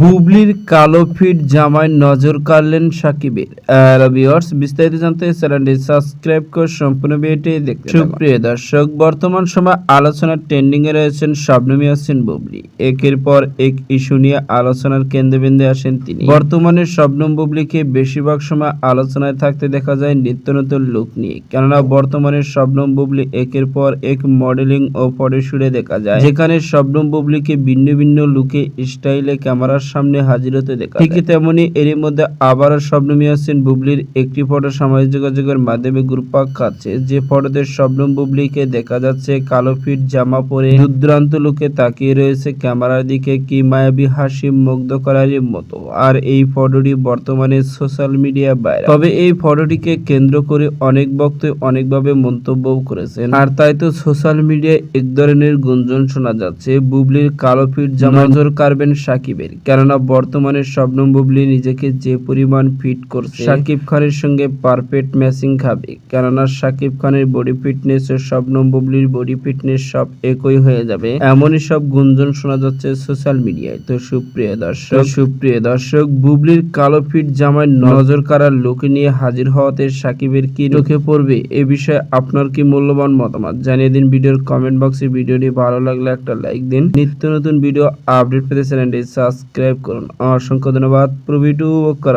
বুবলির কালো ফিট জামায় নজর কাড়লেন সাকিবের। ভিউয়ার্স বিস্তারিত জানতে চ্যানেলটি সাবস্ক্রাইব করে সম্পূর্ণ ভিডিওটি দেখতে সুপ্রিয় দর্শক, বর্তমান সময় আলোচনার ট্রেন্ডিং এ রয়েছেন শবনমী হোসেন বুবলি। একের পর এক ইস্যু নিয়ে আলোচনার কেন্দ্রবিন্দু আসেন তিনি। বর্তমানে শবনম বুবলিকে বেশিরভাগ সময় আলোচনায় থাকতে দেখা যায় নিত্য নতুন লুক নিয়ে। কেননা বর্তমানে শবনম বুবলি একের পর এক মডেলিং ও ফটোশুটে দেখা যায়। যেখানে শবনম বুবলিকে ভিন্ন ভিন্ন লুকে স্টাইলে ক্যামেরার সামনে হাজির হতে দেখা যায়। ঠিক তেমনি এরই মধ্যে আবারও শবনম ইয়াসিন বুবলির একটি ফটো সামাজিক যোগাযোগের মাধ্যমে গ্রুপাক খাচ্ছে। যে ফটোতে শবনম বুবলিকে দেখা যাচ্ছে কালো ফিট জামা পরে দুর্দান্ত লুকে তাকিয়ে রয়েছে ক্যামেরার দিকে কি মায়াবী হাসি মুগ্ধ করারই মতো। আর এই ফটোটি বর্তমানে সোশ্যাল মিডিয়া বাইরে তবে এই ফটোটিকে কেন্দ্র করে অনেক ভক্ত অনেকভাবে মন্তব্যও করেছেন। আর তাই তো সোশ্যাল মিডিয়ায় এক ধরনের গুঞ্জন শোনা যাচ্ছে। বুবলির কালো ফিট জামা নজর কাড়বেন সাকিবের। কেননা বর্তমানে শবনম বুবলি নিজেকে যে পরিমাণ ফিট করছে সাকিব খানের সঙ্গে পারফেক্ট ম্যাচিং খাবে। কেননা সাকিব খানের বডি ফিটনেস ও শবনম বুবলির বডি ফিটনেস সব একই হয়ে যাবে। এমনই সব গুঞ্জন শোনা যাচ্ছে সোশ্যাল মিডিয়ায় তো সুপ্রিয় দর্শক সুপ্রিয় দর্শক বুবলির কালো ফিট জামায় নজর কাড়ার লোক নিয়ে হাজির হওয়াতে সাকিবের কি চোখে পড়বে এ বিষয়ে আপনার কি মূল্যবান মতামত? জানিয়ে দিন ভিডিওর কমেন্ট বক্সে ভিডিওটি ভালো লাগলে একটা লাইক দিন। নিত্য নতুন ভিডিও আপডেট পেতে চ্যানেলটি সাবস্ক্রাইব করুন অসংখ্য ধন্যবাদ। পুরো ভিডিও করার